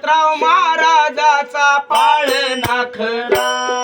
गणपतराव महाराजाचा पाळ नाखरा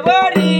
ಬಾರಿ